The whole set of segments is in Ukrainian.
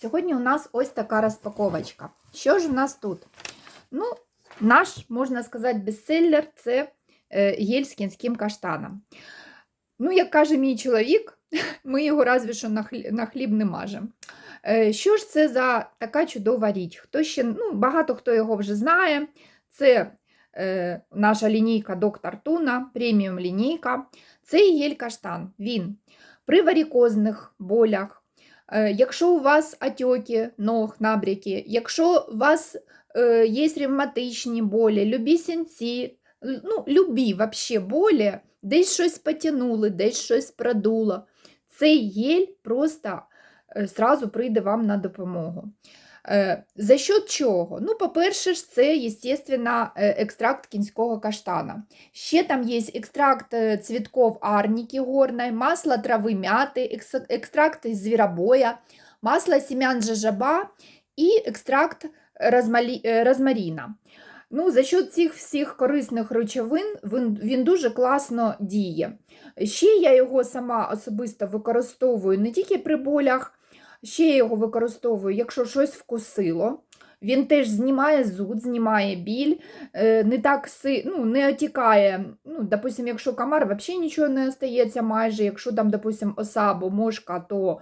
Сьогодні у нас ось така розпаковочка. Що ж у нас тут? Ну, наш, можна сказати, бестселлер це е, гель з кінським каштаном. Ну, як каже мій чоловік, ми його разві що на хліб, на хліб не мажемо. Е, що ж це за така чудова річ? Хто ще, ну, багато хто його вже знає. Це е, наша лінійка Доктор Туна, преміум лінійка. Цей гель каштан. Він при варікозних болях. Е, Якщо у вас отеки ног, набряки, якщо у вас є ревматичні болі, любі сінці, ну, любі вообще болі, десь щось потягнули, десь щось продуло, цей гель просто сразу зразу прийде вам на допомогу. Е, За що чого? Ну, по-перше, ж, це, естественно, е, екстракт кінського каштана. Ще там є екстракт е, цвітков арніки горної, масло трави мяти, екстракт звіробоя, масло сім'ян жажаба і екстракт розмаріна. Ну, за що цих всіх корисних речовин він, він дуже класно діє. Ще я його сама особисто використовую не тільки при болях, ще я його використовую, якщо щось вкусило. Він теж знімає зуд, знімає біль, е, не так ну, не отікає. Ну, допустим, якщо комар, взагалі нічого не остається майже. Якщо там, допустим, оса або мошка, то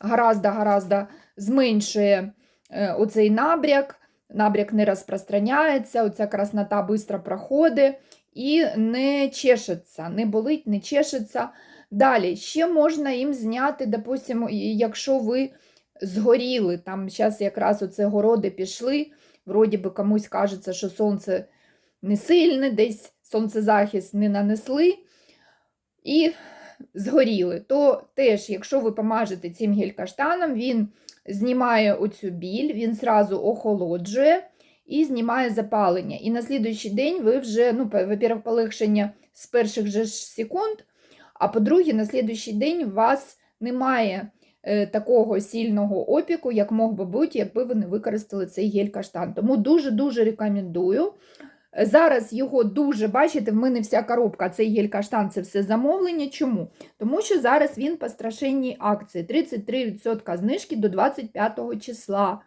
гораздо-гораздо зменшує е, оцей набряк, набряк не розпространяється, оця краснота швидко проходить і не чешеться, не болить, не чешеться. Далі, ще можна їм зняти, допустим, і якщо ви згоріли, там зараз якраз оце городи пішли, вроді би комусь кажеться, що сонце не сильне, десь сонцезахист не нанесли і згоріли. То теж, якщо ви помажете цим гель-каштаном, він знімає оцю біль, він зразу охолоджує і знімає запалення. І на слідуючий день ви вже, ну, во-первых, полегшення з перших же секунд, а по-друге, на слідуючий день у вас немає е, такого сильного опіку, як мог би бути, якби ви не використали цей гель-каштан. Тому дуже-дуже рекомендую. Зараз його дуже, бачите, в мене вся коробка, цей гель-каштан, це все замовлення. Чому? Тому що зараз він по страшенній акції. 33% знижки до 25 числа.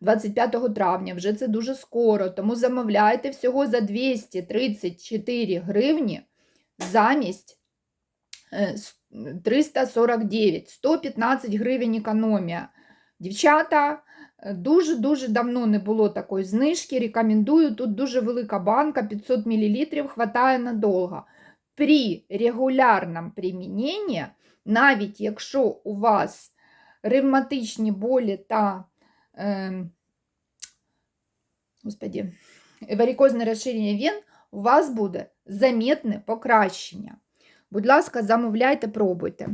25 травня, вже це дуже скоро, тому замовляйте всього за 234 гривні замість 349, 115 гривень економія. Дівчата, е, дуже-дуже давно не було такої знижки. Рекомендую. Тут дуже велика банка, 500 мл, хватає надовго. При регулярному приміненні, навіть якщо у вас ревматичні болі та ем, господі, варикозне розширення вен, у вас буде замітне покращення. Будь ласка, замовляйте, пробуйте.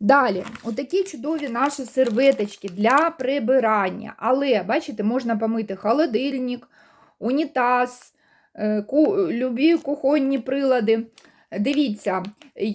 Далі, отакі чудові наші серветочки для прибирання. Але, бачите, можна помити холодильник, унітаз, е, любі кухонні прилади. Дивіться,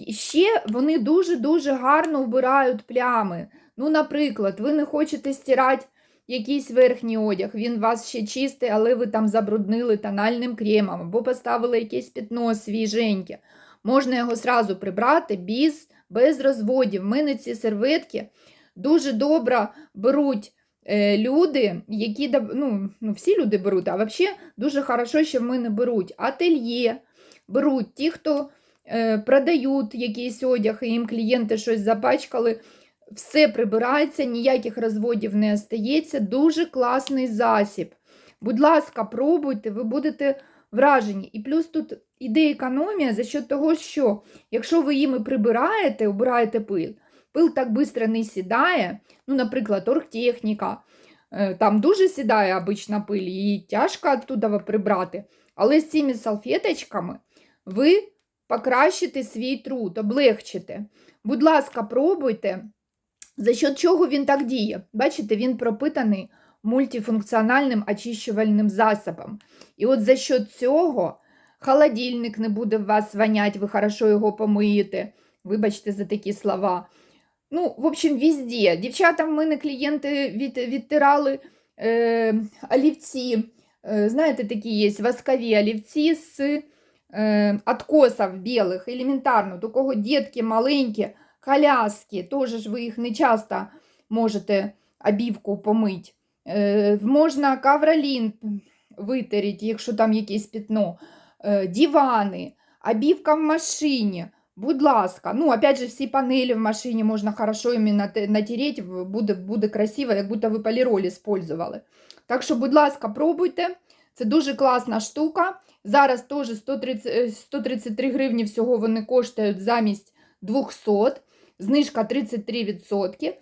ще вони дуже-дуже гарно вбирають плями. Ну, наприклад, ви не хочете стирати якийсь верхній одяг, він у вас ще чистий, але ви там забруднили тональним кремом або поставили якесь пятно свіженьке. Можна його зразу прибрати без, без розводів. В мене ці серветки дуже добре беруть е, люди, які ну, ну, всі люди беруть, а взагалі дуже хорошо, що в мене беруть ательє, беруть ті, хто е, продають якийсь одяг, і їм клієнти щось запачкали. Все прибирається, ніяких розводів не остається. Дуже класний засіб. Будь ласка, пробуйте, ви будете вражені. І плюс тут іде економія за що того, що якщо ви їми прибираєте, обираєте пил, пил так швидко не сідає. Ну, наприклад, оргтехніка. е, Там дуже сідає обична пиль, її тяжко оттуда прибрати. Але з цими салфеточками ви покращите свій труд, облегчите. Будь ласка, пробуйте. За що чого він так діє? Бачите, він пропитаний мультифункціональним очищувальним засобом. І от за що цього холодильник не буде вас воняти, ви хорошо його помиєте. Вибачте за такі слова. Ну, в общем, везде. Дівчата, в мене клієнти від, відтирали е, олівці. Е, знаєте, такі є воскові олівці з е, откосів білих, елементарно, у кого дітки маленькі, коляски, теж ж ви їх не часто можете обівку помить. Е, Можна кавролін витереть, якщо там якесь пятно, Е, дивани, обівка в машині. Будь ласка, ну опять же, всі панелі в машині можна хорошо іменно натереть, буде, буде красиво, як будто ви поліроль использували. Так що, будь ласка, пробуйте. Це дуже класна штука. Зараз теж 130, е, 133 гривні всього вони коштують замість 200, знижка 33%.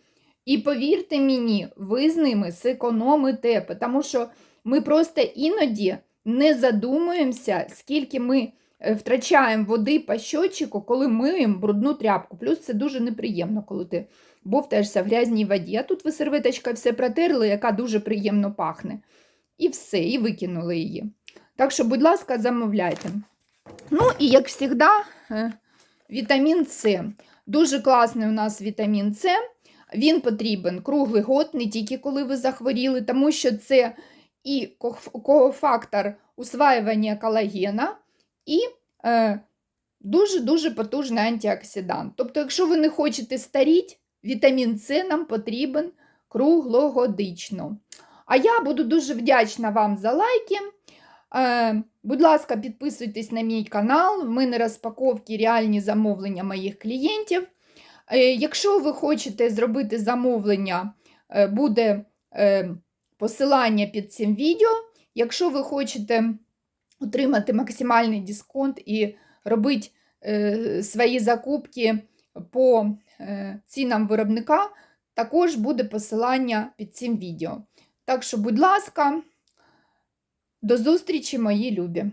І повірте мені, ви з ними зекономите, тому що ми просто іноді не задумуємося, скільки ми е, втрачаємо води по щотчику, коли миємо брудну тряпку. Плюс це дуже неприємно, коли ти бовтаєшся в грязній воді. А тут ви серветочкою все протерли, яка дуже приємно пахне. І все, і викинули її. Так що, будь ласка, замовляйте. Ну і як завжди, е, вітамін С. Дуже класний у нас вітамін С. Він потрібен круглий год, не тільки коли ви захворіли, тому що це і коф- кофактор усваювання колагена, і дуже-дуже потужний антиоксидант. Тобто, якщо ви не хочете старіти, вітамін С нам потрібен круглогодично. А я буду дуже вдячна вам за лайки. Е, будь ласка, підписуйтесь на мій канал. В мене розпаковки реальні замовлення моїх клієнтів. Е, якщо ви хочете зробити замовлення, е, буде е, посилання під цим відео. Якщо ви хочете отримати максимальний дисконт і робити свої закупки по цінам виробника, також буде посилання під цим відео. Так що, будь ласка, до зустрічі, мої любі!